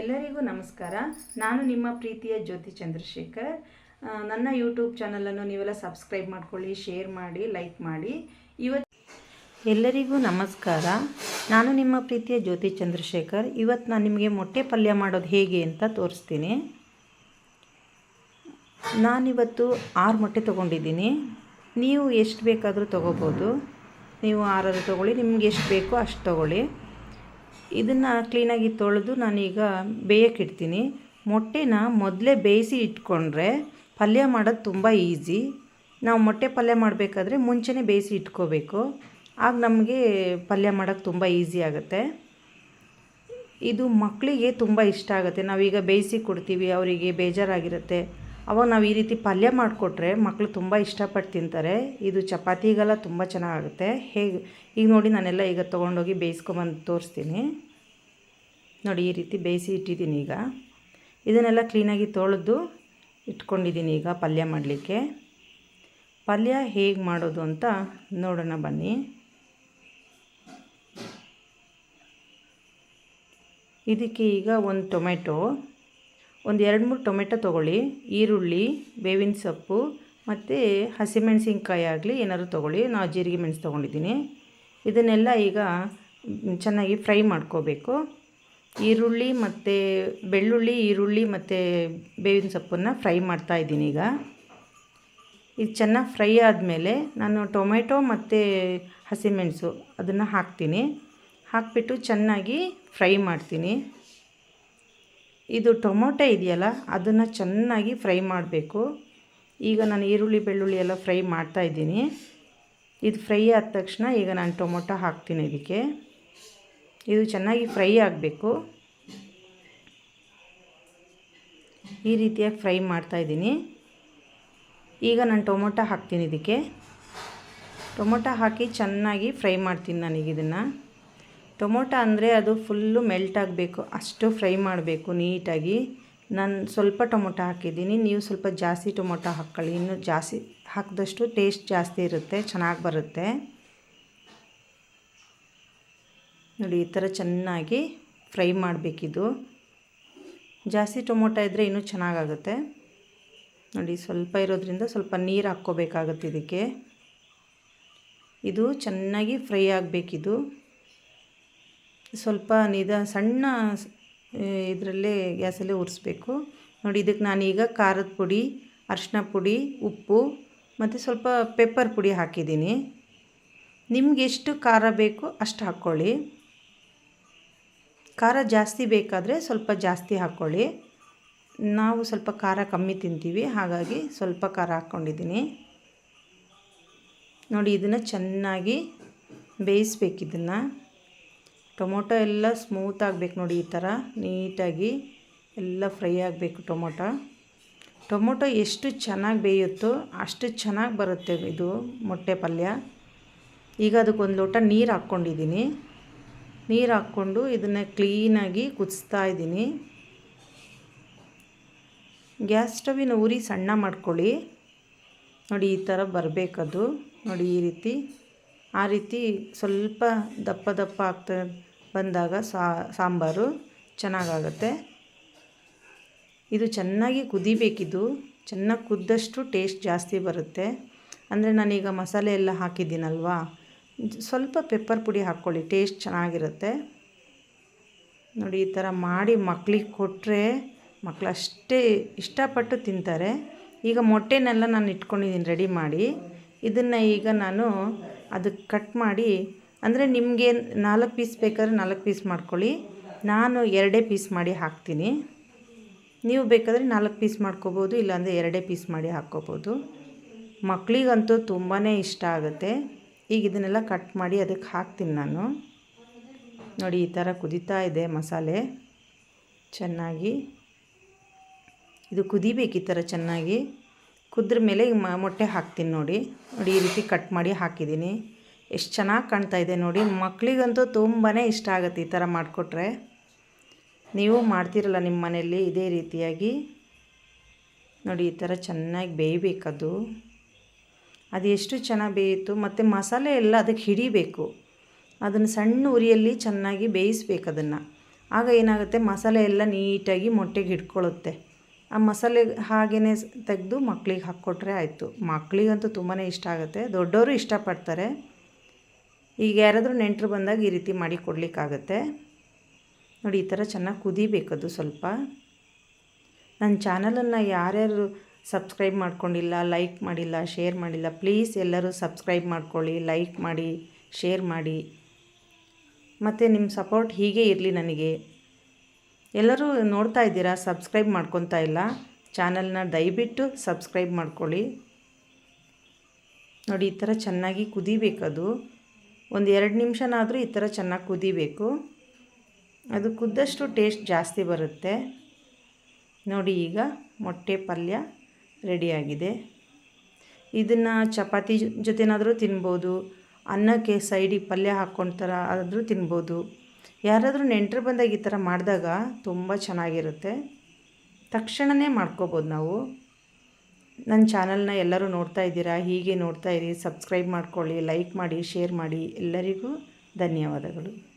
ಎಲ್ಲರಿಗೂ ನಮಸ್ಕಾರ. ನಾನು ನಿಮ್ಮ ಪ್ರೀತಿಯ ಜ್ಯೋತಿ ಚಂದ್ರಶೇಖರ್. ನನ್ನ ಯೂಟ್ಯೂಬ್ ಚಾನಲನ್ನು ನೀವೆಲ್ಲ ಸಬ್ಸ್ಕ್ರೈಬ್ ಮಾಡ್ಕೊಳ್ಳಿ ಶೇರ್ ಮಾಡಿ ಲೈಕ್ ಮಾಡಿ. ಇವತ್ತು ಎಲ್ಲರಿಗೂ ನಮಸ್ಕಾರ. ನಾನು ನಿಮ್ಮ ಪ್ರೀತಿಯ ಜ್ಯೋತಿ ಚಂದ್ರಶೇಖರ್. ಇವತ್ತು ನಾನು ನಿಮಗೆ ಮೊಟ್ಟೆ ಪಲ್ಯ ಮಾಡೋದು ಹೇಗೆ ಅಂತ ತೋರಿಸ್ತೀನಿ. ನಾನಿವತ್ತು ಆರು ಮೊಟ್ಟೆ ತೊಗೊಂಡಿದ್ದೀನಿ. ನೀವು ಎಷ್ಟು ಬೇಕಾದರೂ ತೊಗೋಬೋದು. ನೀವು ಆರಾರು ತೊಗೊಳ್ಳಿ, ನಿಮ್ಗೆ ಎಷ್ಟು ಬೇಕೋ ಅಷ್ಟು ತೊಗೊಳ್ಳಿ. ಇದನ್ನು ಕ್ಲೀನಾಗಿ ತೊಳೆದು ನಾನೀಗ ಬೇಯಕ್ಕಿಡ್ತೀನಿ ಮೊಟ್ಟೆನ ಮೊದಲೇ ಬೇಯಿಸಿ ಇಟ್ಕೊಂಡ್ರೆ ಪಲ್ಯ ಮಾಡೋದು ತುಂಬ ಈಸಿ ನಾವು ಮೊಟ್ಟೆ ಪಲ್ಯ ಮಾಡಬೇಕಾದ್ರೆ ಮುಂಚೆನೇ ಬೇಯಿಸಿ ಇಟ್ಕೋಬೇಕು. ಆಗ ನಮಗೆ ಪಲ್ಯ ಮಾಡೋಕ್ಕೆ ತುಂಬ ಈಸಿ ಆಗುತ್ತೆ. ಇದು ಮಕ್ಕಳಿಗೆ ತುಂಬ ಇಷ್ಟ ಆಗುತ್ತೆ. ನಾವೀಗ ಬೇಯಿಸಿ ಕೊಡ್ತೀವಿ, ಅವರಿಗೆ ಬೇಜಾರಾಗಿರುತ್ತೆ. ಅವಾಗ ನಾವು ಈ ರೀತಿ ಪಲ್ಯ ಮಾಡಿಕೊಟ್ರೆ ಮಕ್ಕಳು ತುಂಬ ಇಷ್ಟಪಟ್ಟು ತಿಂತಾರೆ. ಇದು ಚಪಾತಿಗೆಲ್ಲ ತುಂಬ ಚೆನ್ನಾಗುತ್ತೆ ಹೇಗೆ, ಈಗ ನೋಡಿ ನಾನೆಲ್ಲ ಈಗ ತೊಗೊಂಡೋಗಿ ಬೇಯಿಸ್ಕೊಂಬಂದು ತೋರಿಸ್ತೀನಿ. ನೋಡಿ ಈ ರೀತಿ ಬೇಯಿಸಿ ಇಟ್ಟಿದ್ದೀನಿ ಈಗ. ಇದನ್ನೆಲ್ಲ ಕ್ಲೀನಾಗಿ ತೊಳೆದು ಇಟ್ಕೊಂಡಿದ್ದೀನಿ ಈಗ ಪಲ್ಯ ಮಾಡಲಿಕ್ಕೆ. ಪಲ್ಯ ಹೇಗೆ ಮಾಡೋದು ಅಂತ ನೋಡೋಣ ಬನ್ನಿ. ಇದಕ್ಕೆ ಈಗ ಒಂದು ಟೊಮೆಟೊ. ಒಂದು ಎರಡು ಮೂರು ಟೊಮೆಟೊ ತೊಗೊಳ್ಳಿ, ಈರುಳ್ಳಿ, ಬೇವಿನ ಸೊಪ್ಪು, ಮತ್ತು ಹಸಿಮೆಣಸಿನ್ಕಾಯಿ ಆಗಲಿ ಏನಾದ್ರು ತೊಗೊಳ್ಳಿ. ನಾವು ಜೀರಿಗೆ ಮೆಣಸು ತೊಗೊಂಡಿದ್ದೀನಿ. ಇದನ್ನೆಲ್ಲ ಈಗ ಚೆನ್ನಾಗಿ ಫ್ರೈ ಮಾಡ್ಕೋಬೇಕು. ಈರುಳ್ಳಿ ಮತ್ತು ಬೆಳ್ಳುಳ್ಳಿ, ಈರುಳ್ಳಿ ಮತ್ತು ಬೇವಿನ ಸೊಪ್ಪನ್ನು ಫ್ರೈ ಮಾಡ್ತಾ ಇದ್ದೀನಿ ಈಗ. ಇದು ಚೆನ್ನಾಗಿ ಫ್ರೈ ಆದಮೇಲೆ ನಾನು ಟೊಮೆಟೊ ಮತ್ತು ಹಸಿಮೆಣಸು ಅದನ್ನು ಹಾಕ್ತೀನಿ. ಹಾಕಿಬಿಟ್ಟು ಚೆನ್ನಾಗಿ ಫ್ರೈ ಮಾಡ್ತೀನಿ. ಇದು ಟೊಮೊಟೊ ಇದೆಯಲ್ಲ, ಅದನ್ನು ಚೆನ್ನಾಗಿ ಫ್ರೈ ಮಾಡಬೇಕು. ಈಗ ನಾನು ಈರುಳ್ಳಿ, ಬೆಳ್ಳುಳ್ಳಿ ಎಲ್ಲ ಫ್ರೈ ಮಾಡ್ತಾ ಇದ್ದೀನಿ. ಇದು ಫ್ರೈ ಆದ ತಕ್ಷಣ ಈಗ ನಾನು ಟೊಮೊಟೊ ಹಾಕ್ತೀನಿ ಇದಕ್ಕೆ. ಇದು ಚೆನ್ನಾಗಿ ಫ್ರೈ ಆಗಬೇಕು. ಈ ರೀತಿಯಾಗಿ ಫ್ರೈ ಮಾಡ್ತಾ ಇದ್ದೀನಿ. ಈಗ ನಾನು ಟೊಮೊಟೊ ಹಾಕ್ತೀನಿ ಇದಕ್ಕೆ. ಟೊಮೊಟೊ ಹಾಕಿ ಚೆನ್ನಾಗಿ ಫ್ರೈ ಮಾಡ್ತೀನಿ ನಾನೀಗ ಇದನ್ನು. ಟೊಮೊಟೊ ಅಂದರೆ ಅದು ಫುಲ್ಲು ಮೆಲ್ಟ್ ಆಗಬೇಕು, ಅಷ್ಟು ಫ್ರೈ ಮಾಡಬೇಕು ನೀಟಾಗಿ. ನಾನು ಸ್ವಲ್ಪ ಟೊಮೊಟೊ ಹಾಕಿದ್ದೀನಿ, ನೀವು ಸ್ವಲ್ಪ ಜಾಸ್ತಿ ಟೊಮೊಟೊ ಹಾಕ್ಕೊಳ್ಳಿ. ಇನ್ನು ಜಾಸ್ತಿ ಹಾಕಿದಷ್ಟು ಟೇಸ್ಟ್ ಜಾಸ್ತಿ ಇರುತ್ತೆ, ಚೆನ್ನಾಗಿ ಬರುತ್ತೆ. ನೋಡಿ, ಈ ಥರ ಚೆನ್ನಾಗಿ ಫ್ರೈ ಮಾಡಬೇಕಿದು. ಜಾಸ್ತಿ ಟೊಮೊಟೊ ಇದ್ದರೆ ಇನ್ನೂ ಚೆನ್ನಾಗಾಗುತ್ತೆ. ನೋಡಿ, ಸ್ವಲ್ಪ ಇರೋದ್ರಿಂದ ಸ್ವಲ್ಪ ನೀರು ಹಾಕ್ಕೋಬೇಕಾಗುತ್ತೆ ಇದಕ್ಕೆ. ಇದು ಚೆನ್ನಾಗಿ ಫ್ರೈ ಆಗಬೇಕಿದು. ಸ್ವಲ್ಪ ನಿಧ ಸಣ್ಣ ಇದರಲ್ಲೇ ಗ್ಯಾಸಲ್ಲೇ ಉರಿಸ್ಬೇಕು. ನೋಡಿ ಇದಕ್ಕೆ ನಾನೀಗ ಖಾರದ ಪುಡಿ, ಅರಿಶಿನ ಪುಡಿ, ಉಪ್ಪು ಮತ್ತು ಸ್ವಲ್ಪ ಪೆಪ್ಪರ್ ಪುಡಿ ಹಾಕಿದ್ದೀನಿ. ನಿಮ್ಗೆ ಎಷ್ಟು ಖಾರ ಬೇಕು ಅಷ್ಟು ಹಾಕ್ಕೊಳ್ಳಿ. ಖಾರ ಜಾಸ್ತಿ ಬೇಕಾದರೆ ಸ್ವಲ್ಪ ಜಾಸ್ತಿ ಹಾಕ್ಕೊಳ್ಳಿ. ನಾವು ಸ್ವಲ್ಪ ಖಾರ ಕಮ್ಮಿ ತಿಂತೀವಿ, ಹಾಗಾಗಿ ಸ್ವಲ್ಪ ಖಾರ ಹಾಕ್ಕೊಂಡಿದ್ದೀನಿ. ನೋಡಿ ಇದನ್ನು ಚೆನ್ನಾಗಿ ಬೇಯಿಸ್ಬೇಕು ಇದನ್ನು. ಟೊಮೊಟೊ ಎಲ್ಲ ಸ್ಮೂತ್ ಆಗಬೇಕು ನೋಡಿ ಈ ಥರ. ನೀಟಾಗಿ ಎಲ್ಲ ಫ್ರೈ ಆಗಬೇಕು ಟೊಮೊಟೊ. ಟೊಮೊಟೊ ಎಷ್ಟು ಚೆನ್ನಾಗಿ ಬೇಯುತ್ತೋ ಅಷ್ಟು ಚೆನ್ನಾಗಿ ಬರುತ್ತೆ ಇದು ಮೊಟ್ಟೆ ಪಲ್ಯ. ಈಗ ಅದಕ್ಕೊಂದು ಲೋಟ ನೀರು ಹಾಕ್ಕೊಂಡಿದ್ದೀನಿ. ನೀರು ಹಾಕ್ಕೊಂಡು ಇದನ್ನು ಕ್ಲೀನಾಗಿ ಕುದಿಸ್ತಾ ಇದ್ದೀನಿ. ಗ್ಯಾಸ್ ಸ್ಟವಿನ ಉರಿ ಸಣ್ಣ ಮಾಡ್ಕೊಳ್ಳಿ. ನೋಡಿ ಈ ಥರ ಬರಬೇಕದು. ನೋಡಿ ಈ ರೀತಿ ಆ ರೀತಿ ಸ್ವಲ್ಪ ದಪ್ಪ ದಪ್ಪ ಆಗ್ತಾ ಬಂದಾಗ ಸಾಂಬಾರು ಚೆನ್ನಾಗಾಗತ್ತೆ. ಇದು ಚೆನ್ನಾಗಿ ಕುದಿಬೇಕಿದು. ಚೆನ್ನಾಗಿ ಕುದ್ದಷ್ಟು ಟೇಸ್ಟ್ ಜಾಸ್ತಿ ಬರುತ್ತೆ. ಅಂದರೆ ನಾನೀಗ ಮಸಾಲೆ ಎಲ್ಲ ಹಾಕಿದ್ದೀನಲ್ವಾ? ಸ್ವಲ್ಪ ಪೆಪ್ಪರ್ ಪುಡಿ ಹಾಕ್ಕೊಳ್ಳಿ, ಟೇಸ್ಟ್ ಚೆನ್ನಾಗಿರುತ್ತೆ. ನೋಡಿ, ಈ ಥರ ಮಾಡಿ ಮಕ್ಕಳಿಗೆ ಕೊಟ್ಟರೆ ಮಕ್ಕಳು ಅಷ್ಟೇ ಇಷ್ಟಪಟ್ಟು ತಿಂತಾರೆ. ಈಗ ಮೊಟ್ಟೆನೆಲ್ಲ ನಾನು ಇಟ್ಕೊಂಡಿದ್ದೀನಿ ರೆಡಿ ಮಾಡಿ. ಇದನ್ನು ಈಗ ನಾನು ಅದಕ್ಕೆ ಕಟ್ ಮಾಡಿ, ಅಂದರೆ ನಿಮಗೆ ನಾಲ್ಕು ಪೀಸ್ ಬೇಕಾದ್ರೆ ನಾಲ್ಕು ಪೀಸ್ ಮಾಡ್ಕೊಳ್ಳಿ. ನಾನು ಎರಡೇ ಪೀಸ್ ಮಾಡಿ ಹಾಕ್ತೀನಿ. ನೀವು ಬೇಕಾದರೆ ನಾಲ್ಕು ಪೀಸ್ ಮಾಡ್ಕೋಬೋದು, ಇಲ್ಲಾಂದರೆ ಎರಡೇ ಪೀಸ್ ಮಾಡಿ ಹಾಕ್ಕೋಬೋದು. ಮಕ್ಕಳಿಗಂತೂ ತುಂಬಾ ಇಷ್ಟ ಆಗುತ್ತೆ. ಈಗ ಇದನ್ನೆಲ್ಲ ಕಟ್ ಮಾಡಿ ಅದಕ್ಕೆ ಹಾಕ್ತೀನಿ ನಾನು. ನೋಡಿ, ಈ ಥರ ಕುದೀತಾ ಇದೆ ಮಸಾಲೆ. ಚೆನ್ನಾಗಿ. ಇದು ಕುದಿಬೇಕು ಈ ಥರ ಚೆನ್ನಾಗಿ. ಕುದ್ರ ಮೇಲೆ ಮೊಟ್ಟೆ ಹಾಕ್ತೀನಿ ನೋಡಿ. ನೋಡಿ, ಈ ರೀತಿ ಕಟ್ ಮಾಡಿ ಹಾಕಿದ್ದೀನಿ. ಎಷ್ಟು ಚೆನ್ನಾಗಿ ಕಾಣ್ತಾ ಇದೆ ನೋಡಿ. ಮಕ್ಕಳಿಗಂತೂ ತುಂಬಾ ಇಷ್ಟ ಆಗುತ್ತೆ ಈ ಥರ ಮಾಡಿಕೊಟ್ರೆ. ನೀವು ಮಾಡ್ತಿರಲ್ಲ ನಿಮ್ಮ ಮನೆಯಲ್ಲಿ ಇದೇ ರೀತಿಯಾಗಿ. ನೋಡಿ, ಈ ಥರ ಚೆನ್ನಾಗಿ ಬೇಯಬೇಕದು. ಅದು ಎಷ್ಟು ಚೆನ್ನಾಗಿ ಬೇಯಿತು. ಮತ್ತು ಮಸಾಲೆ ಎಲ್ಲ ಅದಕ್ಕೆ ಹಿಡಿಬೇಕು. ಅದನ್ನು ಸಣ್ಣ ಉರಿಯಲ್ಲಿ ಚೆನ್ನಾಗಿ ಬೇಯಿಸ್ಬೇಕು ಅದನ್ನು. ಆಗ ಏನಾಗುತ್ತೆ? ಮಸಾಲೆ ಎಲ್ಲ ನೀಟಾಗಿ ಮೊಟ್ಟೆಗೆ ಹಿಡ್ಕೊಳ್ಳುತ್ತೆ ಆ ಮಸಾಲೆ ಹಾಗೇ ತೆಗೆದು ಮಕ್ಕಳಿಗೆ ಹಾಕ್ಕೊಟ್ರೆ ಆಯಿತು. ಮಕ್ಕಳಿಗಂತೂ ತುಂಬಾ ಇಷ್ಟ ಆಗುತ್ತೆ. ದೊಡ್ಡವರು ಇಷ್ಟಪಡ್ತಾರೆ. ಈಗ ಯಾರಾದರೂ ನೆಂಟರು ಬಂದಾಗ ಈ ರೀತಿ ಮಾಡಿ ಕೊಡಲಿಕ್ಕಾಗತ್ತೆ. ನೋಡಿ, ಈ ಥರ ಚೆನ್ನಾಗಿ ಕುದಿಬೇಕದು ಸ್ವಲ್ಪ. ನನ್ನ ಚಾನಲನ್ನು ಯಾರ್ಯಾರು ಸಬ್ಸ್ಕ್ರೈಬ್ ಮಾಡ್ಕೊಂಡಿಲ್ಲ, ಲೈಕ್ ಮಾಡಿಲ್ಲ, ಶೇರ್ ಮಾಡಿಲ್ಲ, ಪ್ಲೀಸ್ ಎಲ್ಲರೂ ಸಬ್ಸ್ಕ್ರೈಬ್ ಮಾಡ್ಕೊಳ್ಳಿ, ಲೈಕ್ ಮಾಡಿ, ಶೇರ್ ಮಾಡಿ. ಮತ್ತು ನಿಮ್ಮ ಸಪೋರ್ಟ್ ಹೀಗೆ ಇರಲಿ ನನಗೆ. ಎಲ್ಲರೂ ನೋಡ್ತಾ ಇದ್ದೀರಾ, ಸಬ್ಸ್ಕ್ರೈಬ್ ಮಾಡ್ಕೊತಾ ಇಲ್ಲ, ಚಾನಲ್ನ ದಯವಿಟ್ಟು ಸಬ್ಸ್ಕ್ರೈಬ್ ಮಾಡ್ಕೊಳ್ಳಿ. ನೋಡಿ, ಈ ಥರ ಚೆನ್ನಾಗಿ ಕುದಿಬೇಕದು. ಒಂದು ಎರಡು ನಿಮಿಷನಾದರೂ ಈ ಥರ ಚೆನ್ನಾಗಿ ಕುದಿಬೇಕು. ಅದು ಕುದ್ದಷ್ಟು ಟೇಸ್ಟ್ ಜಾಸ್ತಿ ಬರುತ್ತೆ. ನೋಡಿ, ಈಗ ಮೊಟ್ಟೆ ಪಲ್ಯ ರೆಡಿಯಾಗಿದೆ. ಇದನ್ನು ಚಪಾತಿ ಜೊತೆನಾದರೂ ತಿನ್ಬೋದು. ಅನ್ನಕ್ಕೆ ಸೈಡಿಗೆ ಪಲ್ಯ ಹಾಕ್ಕೊಂಡ್ತಾರ ಆದರೂ ತಿನ್ಬೋದು. ಯಾರಾದರೂ ನೆಂಟರು ಬಂದಾಗ ಈ ಥರ ಮಾಡಿದಾಗ ತುಂಬ ಚೆನ್ನಾಗಿರುತ್ತೆ. ತಕ್ಷಣವೇ ಮಾಡ್ಕೋಬೋದು ನಾವು. ನನ್ನ ಚಾನಲ್ನ ಎಲ್ಲರೂ ನೋಡ್ತಾ ಇದ್ದೀರಾ? ಹೀಗೆ ನೋಡ್ತಾ ಇರಿ. ಸಬ್ಸ್ಕ್ರೈಬ್ ಮಾಡ್ಕೊಳ್ಳಿ, ಲೈಕ್ ಮಾಡಿ, ಶೇರ್ ಮಾಡಿ. ಎಲ್ಲರಿಗೂ ಧನ್ಯವಾದಗಳು.